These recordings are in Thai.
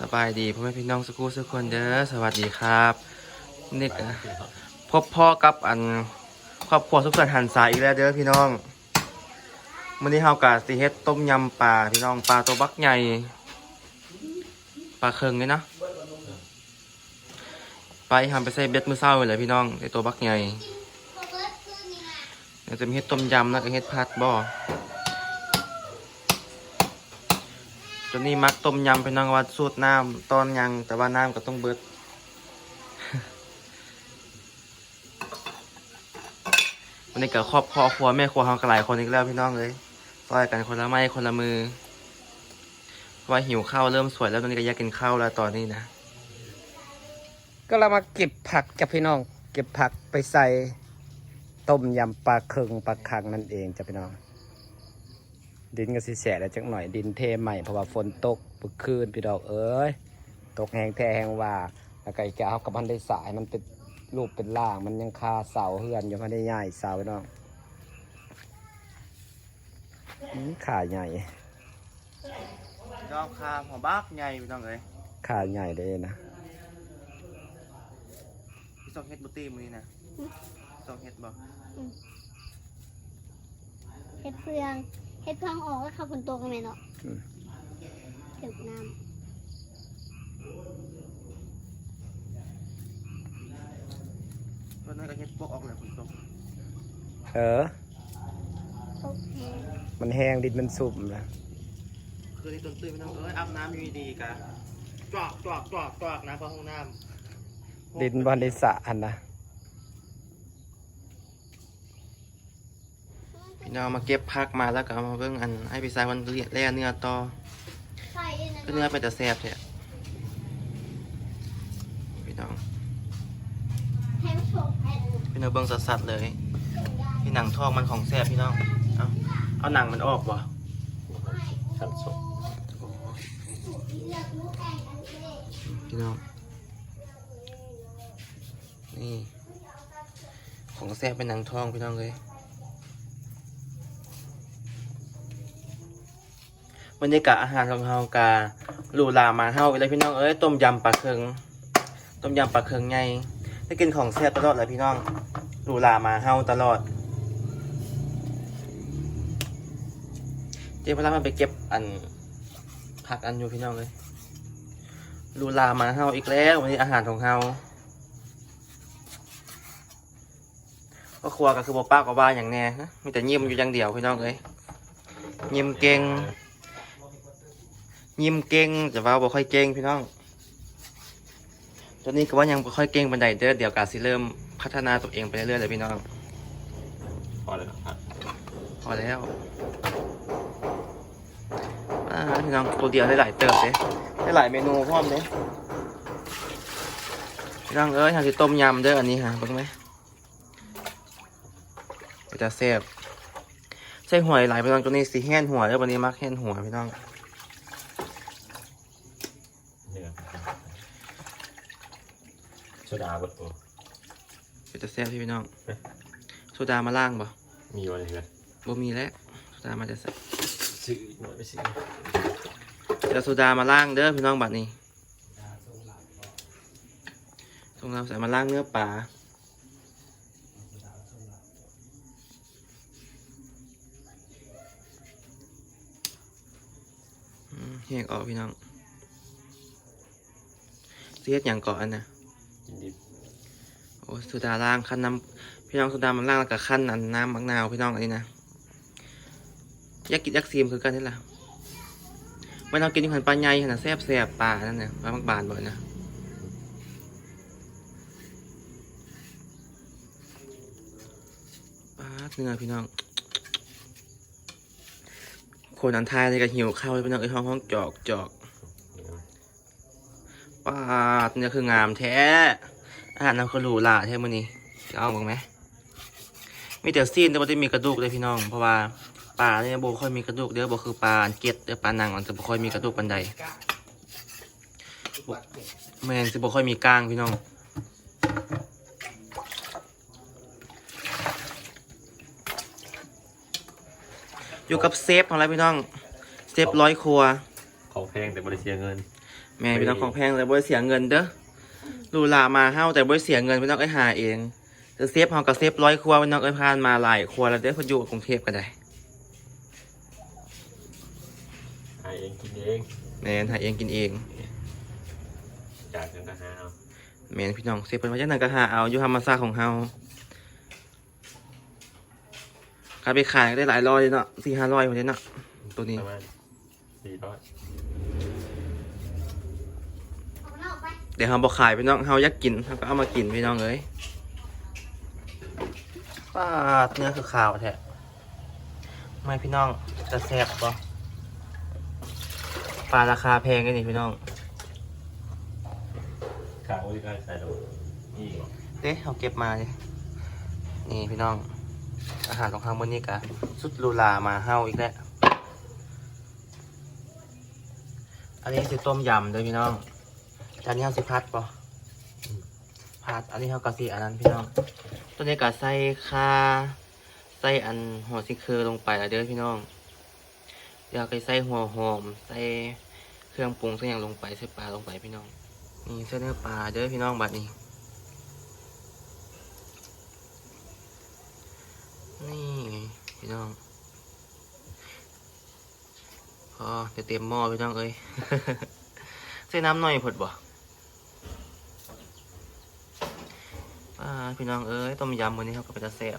สบายดีพ่อแม่พี่น้องสกูทุกคนเด้อสวัสดีครับนี่ก็พบพ่อกับอันครอบครัวทุกส่วนหันสายอีกแล้วเด้อพี่น้องมื้อนี้เฮากะสิเฮ็ดต้มยำปลาพี่น้องปลาตัวบักใหญ่ปลาเคิงเลยนะไปทำไปใส่เบ็ดมื้อเช้าเลยพี่น้องในตัวบักใหญ่เดี๋ยวจะมีเฮ็ดต้มยำแล้วก็เฮ็ดผัดบ่ จนนี้มักต้มยำพี่น้องว่าสูตรน้ำตอนยัง แต่ว่าน้ำก็ต้องเบิด วันนี้กับครอบครัวครัวแม่ครัวเฮากันหลายคนอีกแล้วพี่น้องเลยซอยกันคนละไม้คนละมือว่าหิวข้าวเริ่มสวยแล้วตอนนี้ก็อยากกินข้าวแล้วตอนนี้นะ ก็เรามาเก็บผักกับพี่น้อง เก็บผักไปใส่ต้มยำปลาเคึงปลาคังนั่นเองจ้ะพี่น้อง ดินก็สิแสะแล้วจักหน่อยดินเทใหม่เพราะว่าฝนตกปุกคืนพี่น้องเอ้ยตกแหงแท้แหงว่าแล้วก็อีกแกเอากับพันได้สายมันเป็นรูปเป็นร่างมันยังคาเสาเฮือนอยู่พันได้ใหญ่เสาพี่น้องอื้อขาใหญ่พี่น้องค่ะหัวบักใหญ่พี่น้องเลยขาใหญ่เลยนะพี่ต้องเฮ็ดบุตี้มือนี้นะต้องเฮ็ดบ่เฮ็ดเฟือง เฮ็ดเฟืองออกแล้วเข้าฝนตกกันไหมเนาะอืม เก็บน้ตอนนั้นก็เฮ็ดพวกออกเลยฝนตกเออำตกแห้งมันแห้งดินมันสุ่มนะคือที่ต้นตื้นพี่น้องเอ้ยอาบน้ำอยู่ดีๆกะจอกจอกจอกจอกนะเพราะห้องน้ำดินบอลดิสระอันนะ พี่น้องมาเก็บผักมาแล้วก็เอามาเบิ่งอันให้พี่ชายมันเลียแล่เนื้อต่อใส่อันนั้นก็เนื้อเป็นแต่แซ่บแท้พี่น้องให้มันโชกแผ่นพี่น้องเบิ่งสัดๆเลยพี่หนังทองมันของแซ่บพี่น้องเอาเอาหนังมันออกบ่ขันสดเลือกลูกแข่งอันนี้พี่น้องนี่ของแซ่บเป็นหนังทองพี่น้องเลย บรรยากาศอาหารของเฮากาหรูหรามาเฮาไปเลยพี่น้องเอ้ยต้มยำปลาเคืองต้มยำปลาเคืองไงได้กินของแซ่บตลอดเลยพี่น้องหรูหรามาเฮาตลอด เจ๊พลังมันไปเก็บอันผักอันอยู่พี่น้องเลยหรูหรามาเฮาอีกแล้ววันนี้อาหารของเฮาก็ครัวก็คือบ่ป้าก็ว่าอย่างแน่ฮะมีแต่ยิ้มอยู่อย่างเดียวพี่น้องเลยยิ้มเก่ง ยิ้มเก่งแต่ว่าบ่ค่อยเก่งพี่น้อง ตอนนี้ก็ว่ายังบ่ค่อยเก่งบันไดเด้อเดี๋ยวกาสิเริ่มพัฒนาตัวเองไปเรื่อยๆเลยพี่น้อง พอแล้วครับพอแล้วอ่าพี่น้องตัวเดียวได้หลายเติบเลยได้หลายเมนูพร้อมเลยพี่น้องเอ้ยทำสิต้มยำเด้ออันนี้ฮะเบิ่งไหมจะแซ่บใส่หัวหลายพี่น้องตัวนี้สีแห้นหัวเด้อวันนี้มักแห้นหัวพี่น้อง เนื้อ โซดาบดโอ้ก็จะแซ่บที่พี่น้องโซดามาล่างบ่มีวันนี้กันบ่มีแล้วโซดามาจะใส่ซื้อหน่อยไปซื้อเดี๋ยวโซดามาล่างเด้อพี่น้องบัดนี้ตรงเราใส่มาล่างเนื้อปลาอืมแยกออกพี่น้องเสียดอย่างเกาะอันนะกิน ดิบโอ้โซดาล่างขั้นน้ำพี่น้องโซดามันล่างแล้วกับขั้นอันน้ำมักนาวพี่น้องอันนี้นะยากกินยักซีมคือกันนี่แหละมันเอากินที่หันปลาใหญ่ขนาดแซ่บแซ่บปลานั่นเนี่ยปลามักบานบ่อยนะปลาเนื้อพี่น้องคนอันทายเลยก็หิวข้าวพี่น้องไอ้ห้องห้องจอกจอก ปลาเนี่ยคืองามแท้ อาหารเราคือหรูหราแท้มื้อนี้จะเอาบ้างไหมมีแต่ซีนแต่บ่ได้มีกระดูกเลยพี่น้อง เพราะว่าปลาเนี่ยบ่ค่อยมีกระดูกเด้อบ่คือปลาเกล็ดเด้อปลาหนังมันจะบ่ค่อยมีกระดูกปานใดแม่นสิบ่ค่อยมีกล้างพี่น้องอยู่กับเซฟของเราพี่น้อง เซฟร้อยครัว ของแพงแต่บริเสียเงิน แม่พี่น้องของแพงแต่บ่ดเสียเงินเด้อลูลามาเฮ้าแต่บ่ดเสียเงินพี่น้องไอ้หาเองจะเซฟเฮากับเซฟร้อยครัวพี่น้องไอ้พานมาหลายครัวแล้วเด้อคนอยู่กรุงเทพก็ได้หาเองกินเองแม่นหาเองกินเองจากกันก็หาเอาแม่นพี่น้องเซฟเพิ่นว่าจันั้นก็หาเอาอยู่ธรรมชาติของเฮาก็ไปขายได้หลายร้อยเลยเนาะ4-500พุ่นเนาะตัวนี้ประมาณ400 เดี๋ยวเฮาบ่ขายพี่น้องเฮาอยากกินเฮาก็เอามากินพี่น้องเอ้ยป้าดเนื้อคือขาวแท้ไม่พี่น้องจะแซ่บบ่ปลาราคาแพงกันนี่พี่น้องข้าวที่ใกล้ใส่ลงนี่เหรอเด้เอาเก็บมาดินี่พี่น้อง อาหารของทางบนนี้กะสุดหรูหรามาเฮาอีกแล้วอันนี้คือต้มยำเด้วยพี่น้อง จานนี้เฮาสิพัดปะพัดอันนี้เฮากะสิอันนั้นพี่น้อง ตัวนี้กะใส่ค่าใส่อันหัวซิเคอลงไปแล้วเด้อพี่น้อง เดี๋ยวก็ใส่หัวหอม ใส่เครื่องปรุงใส่อย่างลงไปใส่ปลาลงไปพี่น้อง นี่ใส่เนื้อปลาเด้อพี่น้องบัดนี้ นี่ไงพี่น้องพอเดี๋ยวเตรียมหม้อพี่น้องเอ้ย ใส่น้ำหน่อยผดบ่อ่า พี่น้องเอ้ยต้มยำวันนี้เขาก็เป็นตะแซ่บ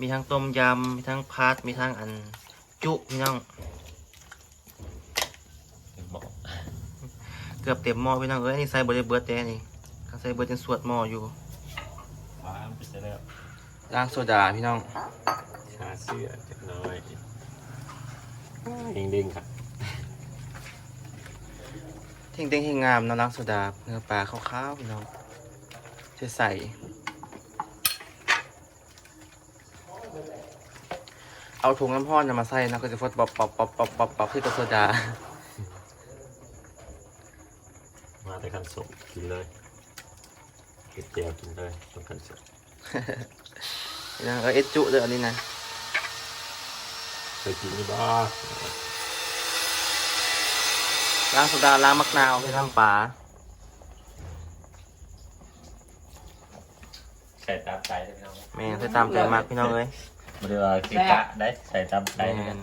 มีทั้งต้มยำ มีทั้งพัด มีทั้งอัน จุพี่น้องบอกเกือบเต็มหม้อพี่น้องเอ้ยอันนี่ใส่เบอร์เบิร์ดแต่นี่ข้างใส่เบิร์ดจนสวดหม้ออยู่ว้ามันไปเสร็จแล้วล้างโซดาพี่น้อง ชาเสื้อเล็กน้อยเด้งเด้งๆครับเท่งเต้งเฮงงามเนาะล้างโซดาเนื้อปลาขาวๆพี่น้อง จะใส่ เอาถุงน้ำห้อนน่ะมาใส่นะก็จะฟดปอปป๊อปป๊อปป๊อปป๊อปป๊อปที่ตัวโซดา มาแต่คันสุกกินเลยกินเจียวกินเลยต้องคันสุกพี่น้องเออเอ็ดจุเลยอันนี้นะเคยกินนี่บ้าล้างโซดาล้างมะนาวให้ทั้งปลา ใส่ตาม ใจได้ไหมน้องแม่งใส่ตามใจมากพี่น้องเอ้ยไม่ได้ว่าสิกะได้ใส่ตามใจแม่นะน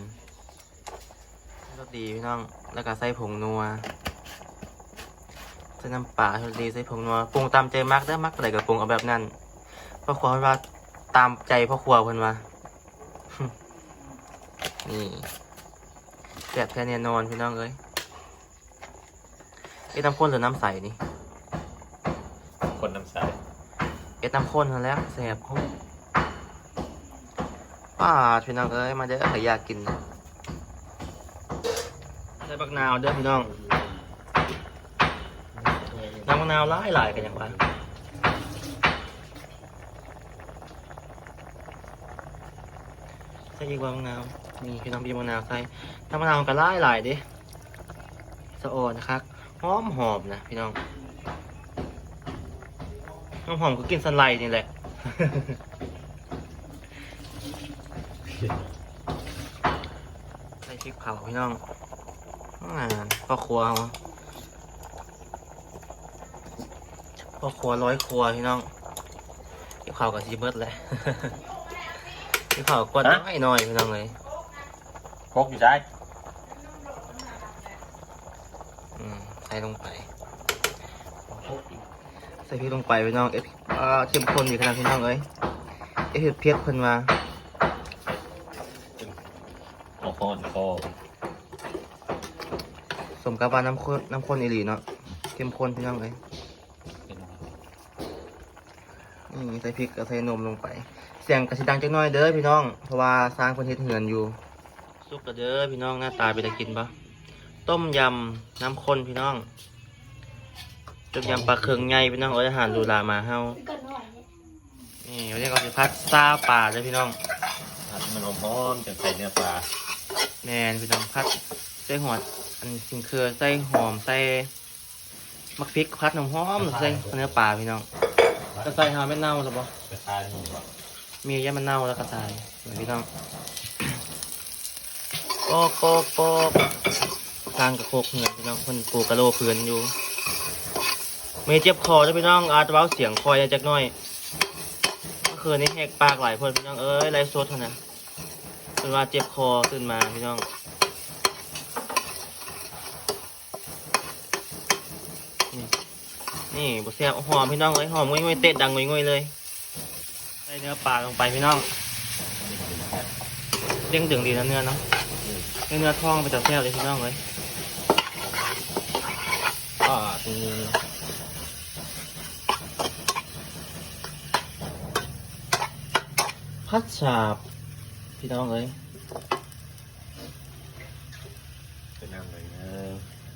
รสดีพี่น้อง แล้วก็ใส่ผงนัว ใส่น้ำปลาให้รสดีใส่ผงนัว ปรุงตามใจมักได้อมักอะไรก็ปรุงเอาแบบนั้นพ่อครัวเพิ่นว่าตามใจพ่อครัวเพิ่นว่า นี่แซ่บแค่แน่นอนพี่น้องเอ้ยเอ็ดน้ำข้นหรือน้ำใสนี่ คนน้ำใส เอ็ดน้ำข้นนั่นแล้วแซ่บคุ้มป้าพี่น้องเอ้ยมาเด้อใครอยากกินใส่บักนาวเด้อพี่น้องน้ำมะนาวหลายหลายๆกันอย่างไรใส่อีกว่าบักนาวนี่พี่น้องบีบมะนาวใส่น้ำมะนาวมันก็หลายหลายๆดิสะออนนะครับหอมหอมนะพี่น้อง น้ำหอมก็กินสไลด์นี่แหละ ใส่พริกเผาพี่น้องอ่าพ่อครัวเอาพ่อครัวร้อยครัวพี่น้องพริกเผากับซีเบิร์ดแหละพริกเผากดน้อยหน่อยพี่น้องเลยพกอยู่ได้อืมใส่ลงไป ใส่พริกลงไปพี่น้องเอ๊ะอ่าเข้มข้นอยู่ขนาดพี่น้องเอ้ยเอ๊ะเผ็ดเผ็ดเพิ่นมาโอ้โหโคสมกับว่าน้ำข้นน้ำข้นอีหลีเนาะเข้มข้นพี่น้องเอ้ยนี่ใส่พริกกับใส่นมลงไป เสียงกระสิดังจักหน้อยเด้อพี่น้อง เพราะว่าสร้างคนเฮ็ดเหือนอยู่ซุปกระเด้อพี่น้องหน้าตาเป็นตะกินปะต้มยำน้ำข้นพี่น้อง ต้มยำปลาเคืองใหญ่พี่น้องเอาอาหารดูลามาเฮาก่อนหน่อยเนี่ยนี่วันนี้ก็สิพัดซาป่าเด้อพี่น้องผัดมันหอมๆจะใส่เนื้อปลาแมนพี่น้องพัดใส่หอดอันสิงเครือใส่หอมใส่มักพริกพัดน้ำหอมใส่เนื้อปลาพี่น้องกระใส่หาไม่เน่าหรอปะกระชายนี่บอกมีแย่มันเน่าแล้วกระใส่พี่น้องโปกโปกโปกสร้างกระโคกเหือนพี่น้องคนปลูกกะโหลเพื่อนอยู่ ไม่เจ็บคอจะพี่น้องอาจจะเบาเสียงคอยจักหน่อยเมื่อคืนนี้แหกปากหลายคนพี่น้องเอ้ยไรโซดท่านะเป็นว่าเจ็บคอขึ้นมาพี่น้องนี่บุเสียหอมพี่น้องเอ้ยหอมงุ้ยๆเตะดังงุ้ยๆเลยใส่เนื้อปลาลงไปพี่น้องเด้งดึงดีนะเนื้อเนาะเนื้อทองไปจากแก้วเลยพี่น้องเลยอ่าตรงนี้ พัดฉาบ พี่น้องเลยเป็นน้ำเลยนะ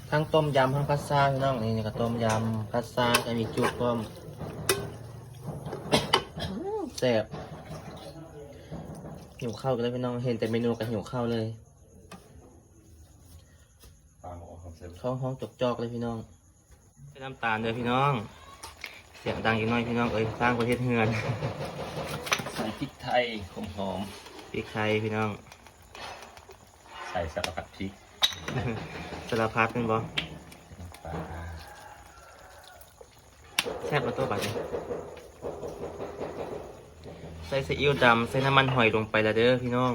ทั้งต้มยำทั้งพัดซ่าพี่น้องนี่นี่ก็ต้มยำพัดซ่าจะมีจุกต้มอื้อแซ่บหิวข้าวกันเลยพี่น้องเห็นแต่เมนูก็หิวข้าวเลยปลาหมอของเซฟเข้าห้องจกจอกเลยพี่น้องใส่น้ำตาลเลยพี่น้อง เสียงดังอีกหน้อยพี่น้องเอ้ยสร้างประเทศเฮือนใส่พริกไทยหอมหอมพริกไทยพี่น้องๆใส่สารพัดพริกสารพัดเป็นบ่ปลาแซ่บมาตัวบัดนี้ใส่ซีอิ๊วดำใส่น้ำมันหอยลงไปแล้วเด้อพี่น้อง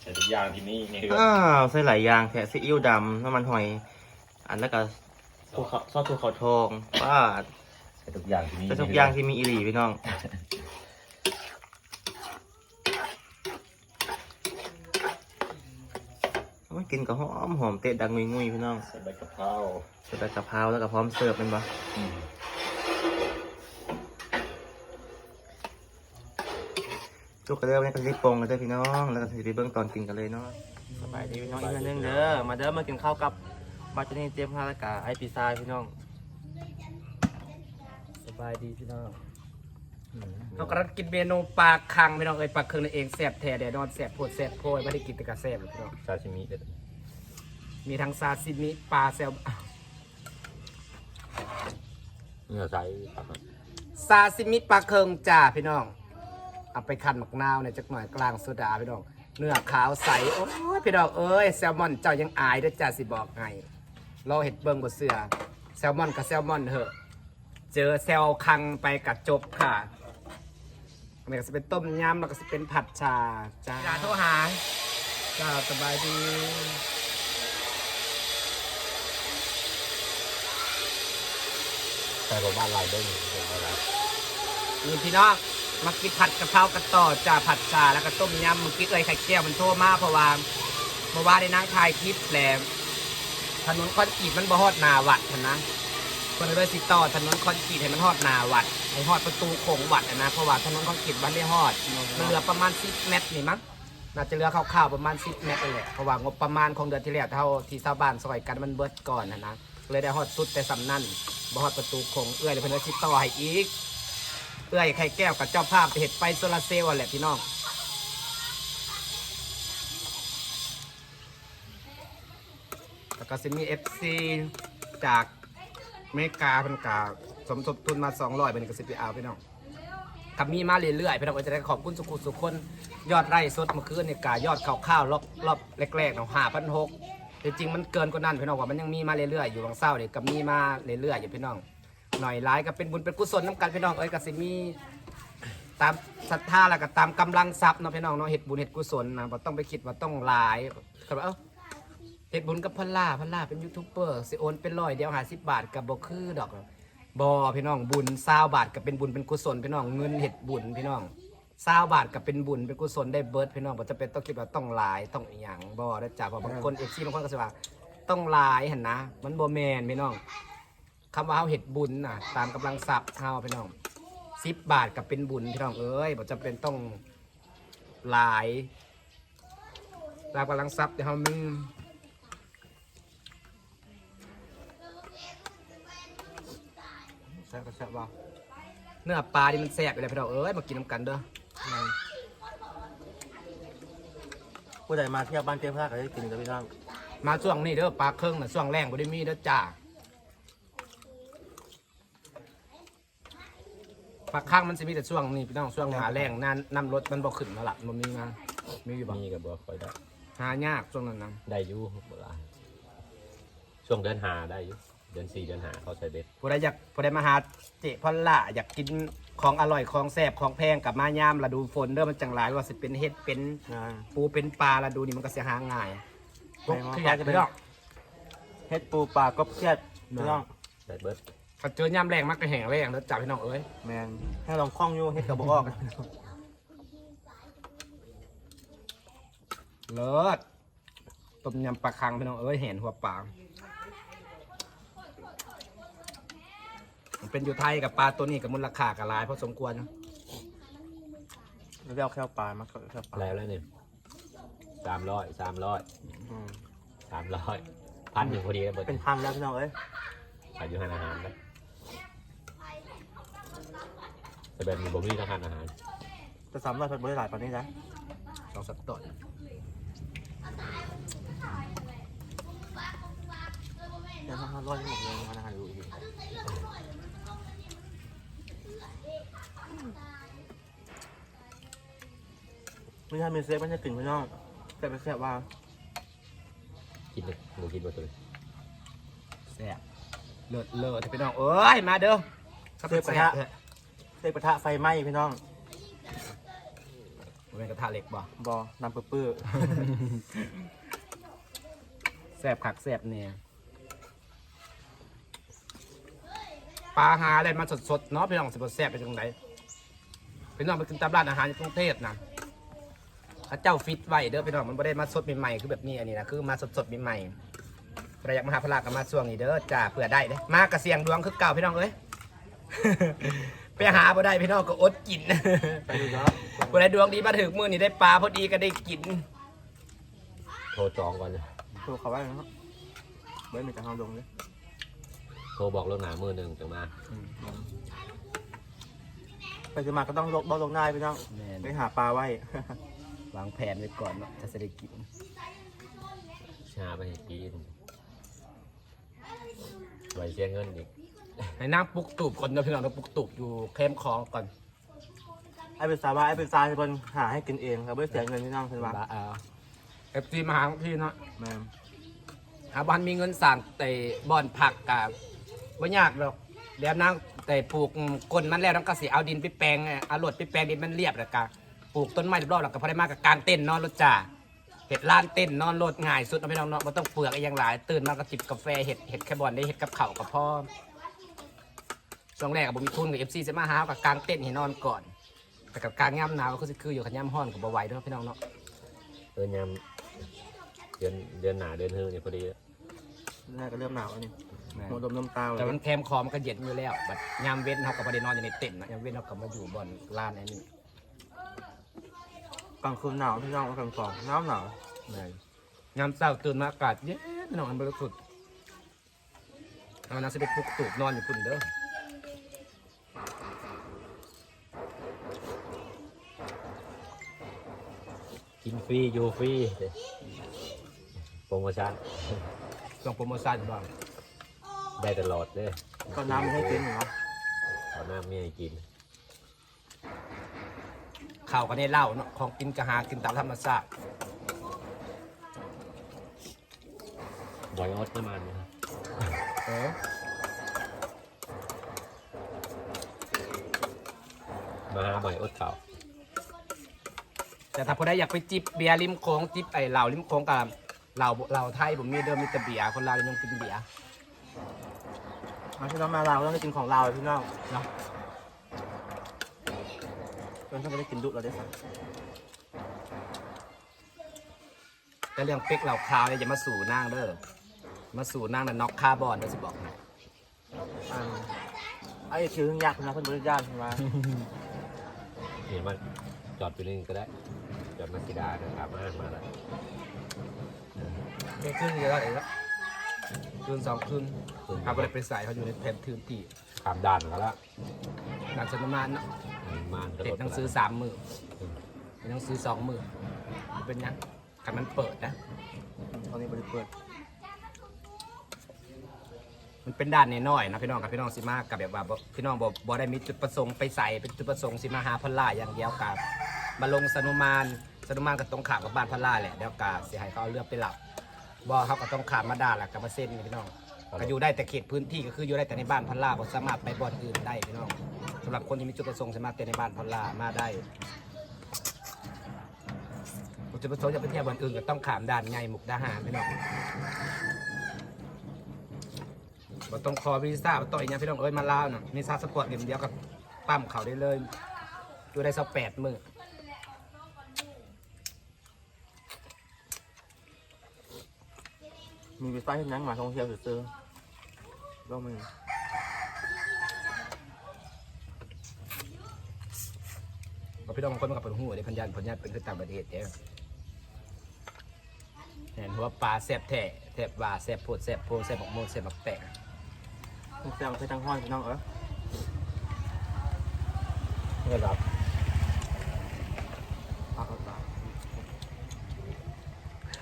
ใส่ทุกอย่างที่นี่นี่คืออ้าวใส่หลายอย่างแค่ซีอิ๊วดำน้ำมันหอย อันแล้วก็ภูเขาซอสภูเขาทองป้า ดใส่ทุกอย่างที่นี่ใส่ทุกอย่างที่มีอีหลีพี่น้องมันกินก็หอมหอมเตะดังงุยๆพี่น้องใส่ใบกะเพราใส่ใบกะเพราแล้วก็พร้อมเสิร์ฟเป็นปะอืมจุกกระเด้อเนี่ยก็รีบปรุงกันเด้อพี่น้อง แล้วก็สิไปเบื้องตอนกินกันเลยเนาะสบายดีพี่น้องอีกอันหนึงเด้อมาเด้อมากินข้าวกับบาจานี่เจมส์ฮาและกาไอปีซายพี่น้องส บายดีพี่น้องเรากำลังกินเมนูปลาคังพี่น้องเอ้ยปลาเคืองนั่นเองแซ่บแท้แดดนอนแซ่บโพดแซ่บโพยไม่ได้กินแต่กระแซ่บพี่น้องซาชิมิเด็ดมีทั้งซาซิมิปลาแซลเนื้อใส่ปลาซาซิมิปลาเคืองจ้าพี่น้องเอาไปคั้นหมักนาวเนี่ยจักหน่อยกลางโซดาพี่น้องเนื้อขาวใสโอ้ยพี่น้องเอ้ยแซลมอนเจ้ายังอายเด้วยจ้าสิบอกไงรอเห็ดเบิ่งบนเสือแซลมอนกับแซลมอนเถอะ เจอแซลคังไปกัดจบค่ะอันนี้ก็จะเป็นต้มยำแล้วก็จะเป็นผัดชาจ้าจ้าโทรหาจ้าสบายดีใส่ของบ้านเราด้วยนี่เป็นอะไรนี่พี่น้องมากินผัดกะเพรากันต่อจ้าผัดชาแล้วก็ต้มยำเมื่อกี้เอ้ยไข่แก้วมันโทรมาเพราะว่าเมื่อวานได้นั่งถ่ายคลิปแหลมถนนคอนกรีตมันบ่ฮอดหนาวัดหั้นนะ คนเลยสิต่อถนนคอนกรีตให้มันฮอดหนาวัดให้ฮอดประตูโค้งวัดอะนะเพราะว่าถนนคอนกรีตมันได้ฮอดมันเหลือประมาณ10เมตรนี่มั้งน่าจะเหลือคร่าวๆประมาณ10เมตรนั่นแหละเพราะว่างบประมาณของเดือนที่แล้วเท่าที่ชาวบ้านซอยกันมันเบิดก่อนนะนะเลยได้ฮอดสุดแต่สำนั่นบ่ฮอดประตูโค้งเอื้อยเลยเพิ่นเลยสิต่อให้อีกเอื้อยไข่แก้วกับเจ้าภาพไปเห็ดไฟโซลาเซลล์อะแหละพี่น้องแล้วก็จะมีเอฟซีจาก เมกาเพันกาสมทบทุนมา200เป็นกสิบปีเอาพี่น้องกับมีมาเรื่อยๆพี่น้องก็จะได้ขอบคุณสุขุสุขคนยอดไร่สดเมื่อคืนเนี่ยกายอดข้าวๆรอบรอบแรกๆเนาะห้าพันหกจริงมันเกินกว่านั้นพี่น้องว่ามันยังมีมาเรื่อยๆอยู่บางเศร้าเนี่ยก็มีมาเรื่อยๆอยู่พี่น้องหน่อยร้ายก็เป็นบุญเป็นกุศลน้ำกันพี่น้องเอ้ยกสิมีตามศรัทธาแล้วก็ตามกำลังทรัพย์เนาะพี่น้องเนาะเฮ็ดบุญเฮ็ดกุศลนะบ่ต้องไปคิดว่าต้องหลายก็ว่าเอ้า เฮ็ดบุญกับพันล่าพันล่าเป็นยูทูบเบอร์สิโอนเป็นร้อยเดียว50บาทกับบ่คือดอกบ่พี่น้องบุญ20บาทก็เป็นบุญเป็นกุศลพี่น้องเงินเฮ็ดบุญพี่น้อง20บาทก็เป็นบุญเป็นกุศลได้เบิร์ดพี่น้องบ่จะเป็นต้องคิดว่าต้องหลายต้องอีหยังบ่ได้อจ้ะเพราะบางคน FC บางคนก็สิว่าต้องหลายหั่นนะ มันบ่แม่นพี่น้องคำว่าเฮาเห็ดบุญน่ะตามกำลังทรัพย์เฮาพี่น้องสิบบาทกับเป็นบุญพี่น้องเอ้ยบ่จำเป็นต้องหลายตามกำลังทรัพย์ที่เฮามี แซ่บก็แซ่บบ่เนื้อปลานี่มันแซ่บไปเลยพี่น้องเอ้ยมากินน้ำกันเด้อผู้ใดมาเที่ยวบ้านเจมส์ฮาก็ได้กินกันพี่น้องมาช่วงนี้เด้อปลาเครื่องน่ะช่วงแรงบ่ได้มีเด้อจ้าปลาข้างมันจะมีแต่ช่วงนี้พี่น้องช่วงหาแรงนั่นน้ำรถมันบ่ขึ้นมาละมันมีมามีอยู่บ่มีกับบัวคอยได้ฮหายากช่วงนั้นนะได้อยู่เวลาช่วงเดือนหาได้อยู่ เดือนสี่เดือนหาเขาใส่เบ็ดผู้ใดอยากผู้ใดมาหาเจพอลล่าอยากกินของอร่อยของแซ่บของแพงกับมายามฤดูฝนเด้อมันจังหลายว่าสิเป็นเห็ดเป็นงานปูเป็นปลาฤดูนี่มันก็เสียหาง่ายไปมาขยันจะไปดอกเฮ็ดปูปลากบเครียดพี่น้องใส่เบิดถ้าเจอยามแรงมักก็แห้งแรงแล้วจับพี่น้องเอ้ยแมนให้ลองคล้องอยู่เฮ็ดกับบ่ออกเลิศต้มยำปลาคังพี่น้องเอ้ยเห็นหัวปลามัน เป็นอยู่ไทยกับปลาตัวนี้กับมูลค่ากับหลายพอสมควรนะแล้วเอาแค่ปลามาก็แค่ปลาแล้วแล้วเนี่ยสามร้อยสามร้อยอืมสามร้อยพันหนึ่งพอดีแล้วเบิดเป็นพันแล้วพี่น้องเอ้ยขายอยู่ห้านอาหารนะแต่แบบมีบ่มีทางร้านอาหารจะสามร้อยเพิ่นบ่ได้หลายปานนี้นะสองสัปต้นเดี๋ยวห้าร้อยหมดเลยมาอาหารอยู่อีก ไม่ใช่มีเซฟไม่ใช่กลิ่นพี่น้องแต่เป็นแซ่บว่ากินเลยหนูกินมาตัวนี้แซ่บเลิศเลิศพี่น้องเอ้ยมาเด้อครับแซ่บเถอะเซฟกระทะไฟไหม้พี่น้องมันเป็นกระทะเหล็กบ่บอน้ำปื้อแซ่บคักแซ่บเนี่ยปลาหาอะไรมาสดๆเนาะพี่น้องสิบแซ่บไปจังได พี่น้องไปกินตามร้านอาหารในกรุงเทพนะเขาเจ้าฟิตไว้เด้อพี่น้องมันไม่ได้มาสดใหม่ๆคือแบบนี้อันนี้นะคือมาสดๆใหม่ๆประหยัดมหาพลากับมาช่วงนี้เด้อจ้าเผื่อได้เด้อมากระเสียงดวงคือเก่าพี่น้องเอ้ย ไปหาบ่ได้พี่น้องก็อดกินๆไปดูแล้วผู้ใดดวงดีมาถึงมือนี่ได้ปลาพอดีก็ได้กินโทรจองก่อนนะดูเขาว่าไงครับเบิร์ดมีแต่ห้องลงเลยโทรบอกล่วงหน้ามือหนึ่งจังมา ไปจะมาก็ต้องลบบ่ลงได้พี่น้องแม่นไปหาปลาไว้ วางแผนไว้ก่อนเนาะถ้าจะได้กินชาไปให้กินไว้เสียเงินอีกให้นั่งปลุกตูบก่อนเนาะพี่น้องเราปลุกตูบอยู่เข้มคลองก่อนไอ้เป็นสาวว่าไอ้เป็นทรายเป็นคนหาให้กินเองครับไม่เสียเงินพี่น้องเป็นว่าเออเอฟซีมาหาพี่เนาะ แม่นหาบ้านมีเงินสั่งแต่บ่อนผักกับไม่ยากหรอกแล้วนั่ง แต่ปลูกก้นมันแล้วต้องก็สิเอาดินไปแปลงเอาหลดไปแปลงดินมันเรียบแล้วก็ปลูกต้นไม้รอบๆแล้วก็พอได้มากกับการเต้นนอนรถจ่าเห็ดล้านเต้นนอนรถง่ายสุดเนาะพี่น้องเนาะไม่ต้องเปลือกอะไรอย่างหลาย ตื่นมาก็จิบกาแฟเห็ดเห็ดแคบอนได้เห็ดกับข้าวกับพ่อช่วงแรกกับผมมีทุนกับเอฟซีจะมาหากับกางเต้นให้นอนก่อน แต่กับกางย่ำหนาวก็คือคืออยู่กับย่ำห้อนกับบ่ไหวเด้วยพี่น้องเนาะเดือนยามเดือนเดือนหนาเดือนเฮือเนี่ยพอดีน่าก็เริ่มหนาวแล้วนี่ หัวดมน้ำตาเลแต่ยมันแคมคอมันก็เย็นอยู่แล้วบัดยามเว้นเขาก็บ่ได้นอนอยู่ในเต็นท์นะยามเว้นเขาก็มาอยู่บนลานไอ้นี่กลางคืนหนาวพี่น้องกลางสองหนาวหนาวยามเช้าตื่นมาอากาศเย็นพี่น้องอันบริสุทธิ์เอานะสิไปปลุกตูบนอนอยู่พุ่นเด้อกินฟรีอยู่ฟรีโปรโมชั่นช่วงโปรโมชั่นบ้าง ได้ตลอดเลยก็น้ำไม่ให้กินเหรอเอาน้ำมีให้กิน ข้าวก็ได้เหล้าเนาะของกินก็หากินตามธรรมชาติบอยออสน้ำมันนะครับเออมาหาบ่อยอดเก่าแต่ถ้าผู้ใดอยากไปจิบเบียร์ริมโค้งจิบไอ้เหล้าริมโค้งกับเหล้าเหล้าไทยผมมีเดิมมีแต่เบียร์คนลาวยังกินเบียร์ มาพี่น้องมาลาวต้องได้กินของลาวเลยพี่น้องเนาะเพื่อนถ้าไม่ได้กินดุเราได้สั่งแต่เรื่องเป็กเหล่าคาวเนี่ยอย่ามาสู่นางเด้อมาสู่นางน่ะน็อกคาร์บอนเด้อสิบอกให้อันไอ้คิวยังยากนะเพื่อนบริญาตใช่ไหมเห็นมันจอดอยู่นี่ก็ได้ จอดมาสิดานะครับมามาแล้วเที่ยงคืนเยอะเลยละ คืนสองคืนหาไปไปใส่เขาอยู่ในแผ่นทืนตีขามด่านก็แล้วหนังสนมานเนาะมานก็เด็รกถหนังซื้อสามมือเป็นหนังซื้อสองมือเป็นยังกันมันเปิดนะตอนนี้บริเปิด มันเป็นด้านน้อยๆนะพี่น้องกับพี่น้องสิมากับแบบว่าบ่พี่น้องบ่บ่ได้มีจุดประสงค์ไปใส่เป็นจุดประสงค์สิมาหาพลล่าอย่างเดียวกับมาลงสนุมานสสนุมานก็ต้องขามกับบ้านพลาแหละเดี๋ยวกาเสียหายเขาเอาเรือไปหลับ บ่เขาก็ต้องขามมาด่าแหละกับมาเส้นนี่พี่น้องก็อยู่ได้แต่เขตพื้นที่ก็คืออยู่ได้แต่ในบ้านพลาบ่สามารถไปบ่อนอื่นได้พี่น้องสำหรับคนที่มีจุดประสงค์สามารถไปในบ้านพลามาได้จุดประสงค์จะไปเที่ยวบ่อนอื่นก็ต้องขามด่านใหญ่มุกดาหารพี่น้องบ่ต้องขอวีซ่าบ่ต้องอีกอย่างพี่น้องเอ้ยมาลาวน่ะมีซาสปอร์ตเดียวเดียวกับปั๊มเขาได้เลยอยู่ได้สักแปดมื้อ มีวีซ่าที่นั่งมาท่องเที่ยวซื้อๆก็มีก็พี่น้องบางคนมันกับเป็นหูเดี๋ยวพันยันพันยันเป็นคือต่างประเทศเด้อเห็นหัวปลาแซ่บแท้แซ่บว่าแซ่บโพดแซ่บโพดแซ่บบักโมดแซ่บบักแตกแซวใช้ทั้งห้อยพี่น้องเออนี่ครับเอาเอาเอา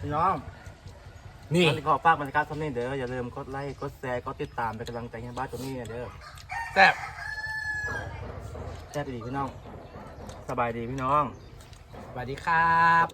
พี่น้อง นี่นี่ขอฝากบรรยากาศท่านนี้เด้ออย่าลืมกดไลค์กดแชร์กดติดตามเป็นกำลังใจให้บ้านตัวนี้เด้อแซ่บแซ่บดีพี่น้อง สบายดีพี่น้อง สวัสดีครับ